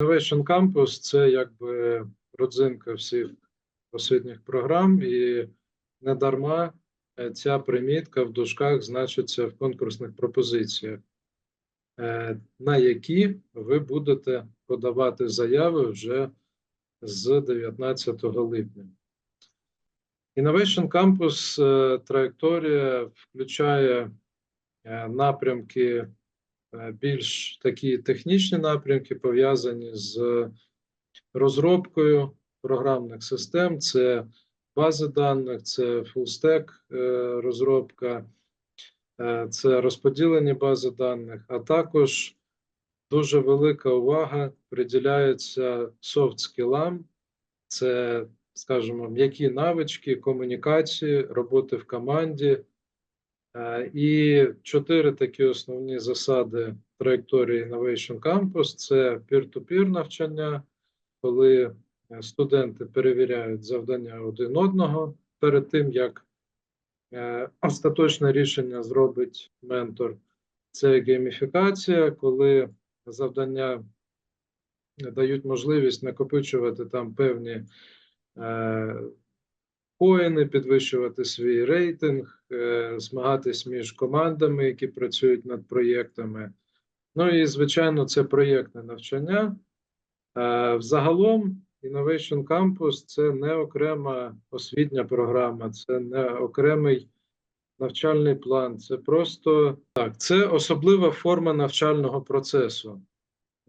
Innovation Campus це якби родзинка всіх освітніх програм, і не дарма е, ця примітка в дужках значиться в конкурсних пропозиціях, е, на які ви будете подавати заяви вже з 19 липня. Innovation Campus е, траєкторія включає напрямки більш такі технічні напрямки, пов'язані з розробкою програмних систем, це бази даних, це фулстек розробка, е, це розподілені бази даних, а також дуже велика увага приділяється софт-скілам, це, скажімо, м'які навички, комунікації, роботи в команді. Е, І чотири такі основні засади траєкторії Innovation Campus – це peer-to-peer навчання, коли е, студенти перевіряють завдання один одного перед тим, як е, остаточне рішення зробить ментор. Це гейміфікація, коли завдання дають можливість накопичувати там певні коїни, підвищувати свій рейтинг, е, змагатись між командами, які працюють над проєктами. Ну і, звичайно, це проєктне навчання. Е, Взагалом, Innovation Campus це не окрема освітня програма, це не окремий навчальний план. Це просто так, це особлива форма навчального процесу.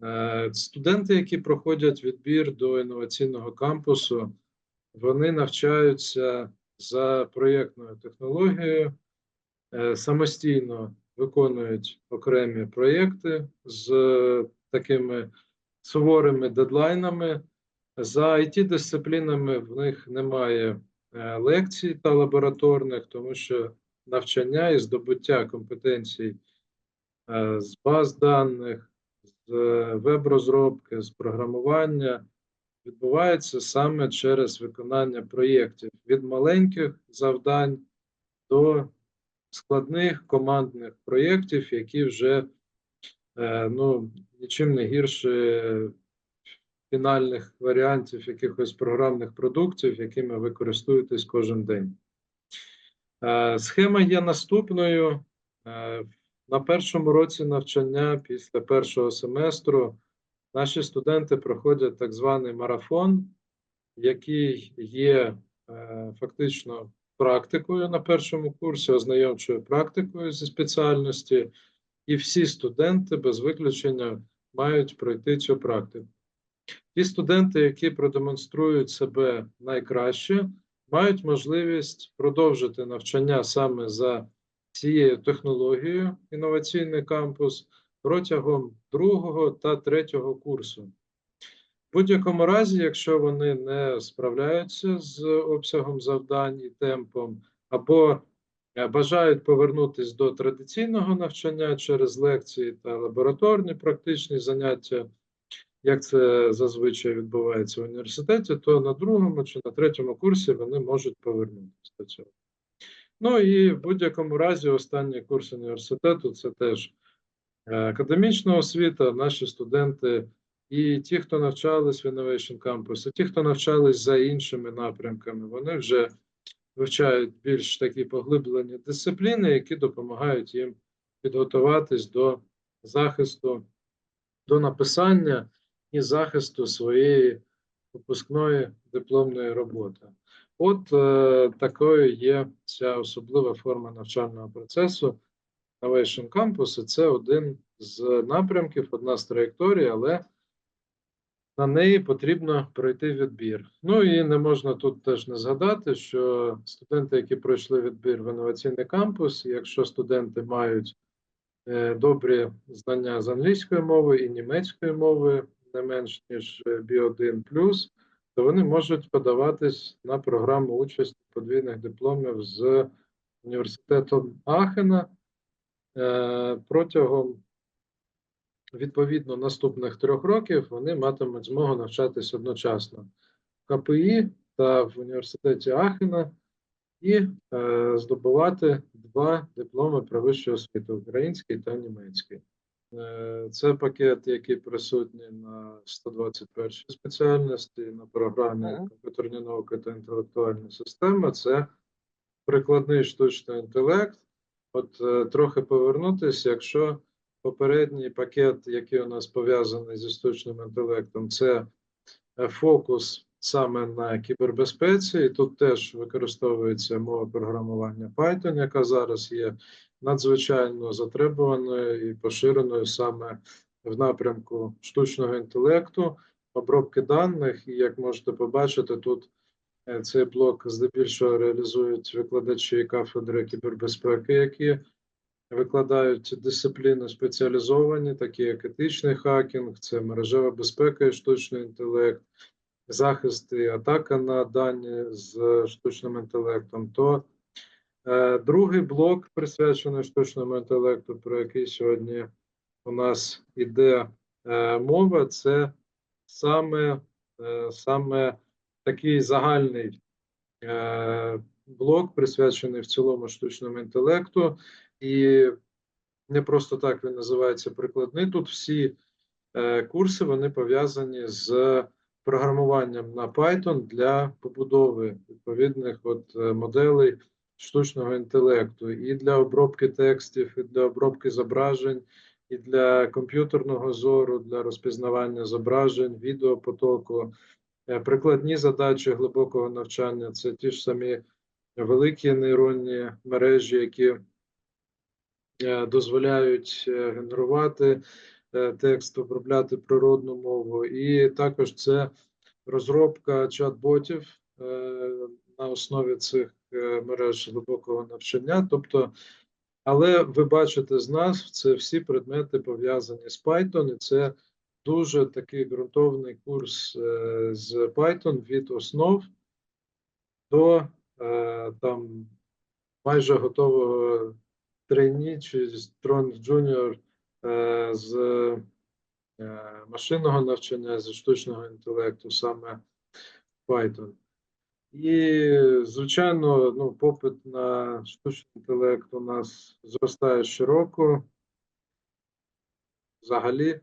Е, Студенти, які проходять відбір до інноваційного кампусу, вони навчаються за проєктною технологією, е, самостійно виконують окремі проєкти з е, такими суворими дедлайнами. За it дисциплінами в них немає е, лекцій та лабораторних, тому що навчання і здобуття компетенцій з баз даних, з веб-розробки, з програмування відбувається саме через виконання проєктів від маленьких завдань до складних командних проєктів, які вже е, ну, нічим не гірше фінальних варіантів якихось програмних продуктів, якими ви користуєтесь кожен день. Е, Схема є наступною. Е, На першому році навчання після першого семестру наші студенти проходять так званий марафон, який є е, фактично практикою на першому курсі, ознайомчою практикою зі спеціальності, і всі студенти без виключення мають пройти цю практику. Ті студенти, які продемонструють себе найкраще, мають можливість продовжити навчання саме за цією технологією інноваційний кампус протягом другого та третього курсу. В будь-якому разі, якщо вони не справляються з обсягом завдань і темпом, або е, бажають повернутися до традиційного навчання через лекції та лабораторні практичні заняття, як це зазвичай відбувається в університеті, то на другому чи на третьому курсі вони можуть повернутися до цього. Ну і в будь-якому разі, останній курс університету це теж академічна освіта, наші студенти, і ті, хто навчались в Innovation Campus, і ті, хто навчались за іншими напрямками, вони вже вивчають більш такі поглиблені дисципліни, які допомагають їм підготуватись до захисту, до написання і захисту своєї випускної дипломної роботи. От е, такою є ця особлива форма навчального процесу Innovation Campus, і це один з напрямків, одна з траєкторій, але на неї потрібно пройти відбір. Ну і не можна тут теж не згадати, що студенти, які пройшли відбір в інноваційний кампус, якщо студенти мають е, добрі знання з англійської мови і німецької мови, не менш ніж е, B1+, то вони можуть подаватись на програму участі подвійних дипломів з університетом Ахена протягом відповідно наступних трьох років вони матимуть змогу навчатись одночасно в КПІ та в університеті Ахена і е, здобувати два дипломи про вищу освіту український та німецький. Е, Це пакет, який присутній на 121 спеціальності на програмі комп'ютерні науки та інтелектуальні системи. Це прикладний штучний інтелект. От е, трохи повернутися, якщо попередній пакет, який у нас пов'язаний зі штучним інтелектом, це е, фокус саме на кібербезпеці, і тут теж використовується мова програмування Python, яка зараз є надзвичайно затребуваною і поширеною саме в напрямку штучного інтелекту, обробки даних. І як можете побачити, тут цей блок здебільшого реалізують викладачі кафедри кібербезпеки, які викладають дисципліни спеціалізовані, такі як етичний хакінг, це мережева безпека і штучний інтелект, захист і атака на дані з штучним інтелектом. То е, другий блок присвячений штучному інтелекту, про який сьогодні у нас іде е, мова, це саме, е, саме такий загальний е, блок, присвячений в цілому штучному інтелекту, і не просто так він називається прикладний. Тут всі е, курси вони пов'язані з програмуванням на Python для побудови відповідних от е, моделей штучного інтелекту і для обробки текстів, і для обробки зображень, і для комп'ютерного зору, для розпізнавання зображень, відеопотоку. Е, Прикладні задачі глибокого навчання це ті ж самі великі нейронні мережі, які е, дозволяють е, генерувати текст, обробляти природну мову, і також це розробка чат-ботів на основі цих мереж глибокого навчання. Тобто, але ви бачите з нас, це всі предмети пов'язані з Python, і це дуже такий ґрунтовний курс е, з Python від основ до е, там майже готового трейні чи Strong Junior е, з машинного навчання, з штучного інтелекту, саме Python. І, звичайно, ну, попит на штучний інтелект у нас зростає щороку. Взагалі,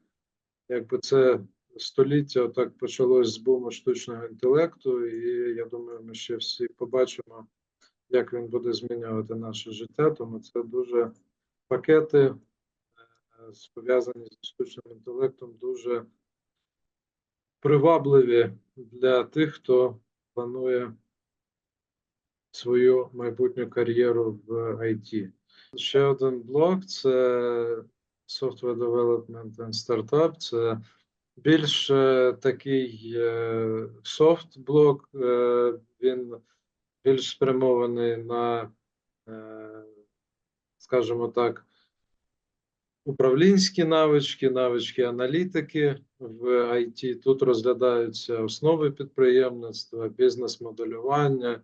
якби це століття отак почалось з буму штучного інтелекту, і я думаю, ми ще всі побачимо, як він буде змінювати наше життя. Тому це дуже пакети, е, пов'язані з штучним інтелектом, дуже привабливі для тих, хто планує свою майбутню кар'єру в IT. Ще один блок це Software Development and Startup. Це більш е, такий е, софт блок, е, він більш спрямований на, е, скажімо так, управлінські навички, навички аналітики в IT. Тут розглядаються основи підприємництва, бізнес-моделювання, е,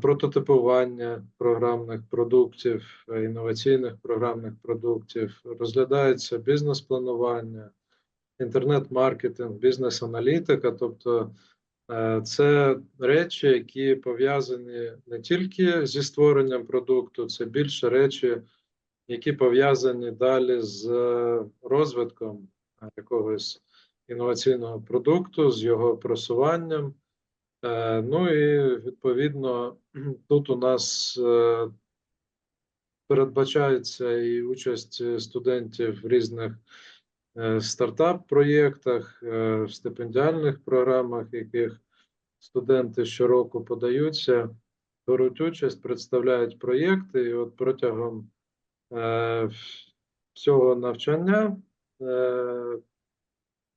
прототипування програмних продуктів, е, інноваційних програмних продуктів, розглядається бізнес-планування, інтернет-маркетинг, бізнес-аналітика. Тобто е, це речі, які пов'язані не тільки зі створенням продукту, це більше речі, які пов'язані далі з е, розвитком е, якогось інноваційного продукту, з його просуванням. Е, Ну і відповідно тут у нас е, передбачається і участь студентів в різних е, стартап-проєктах, е, в стипендіальних програмах, яких студенти щороку подаються, беруть участь, представляють проєкти, і от протягом е, всього навчання е,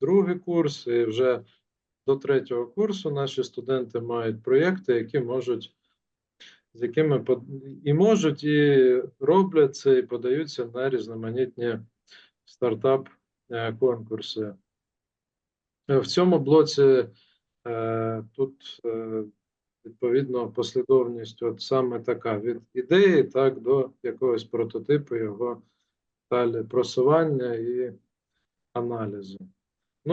другий курс і вже до третього курсу наші студенти мають проєкти, які можуть, з якими і можуть, і роблять це, і подаються на різноманітні стартап-конкурси. В цьому блоці е, тут е, відповідно послідовність от саме така від ідеї так до якогось прототипу його далі просування і аналізу.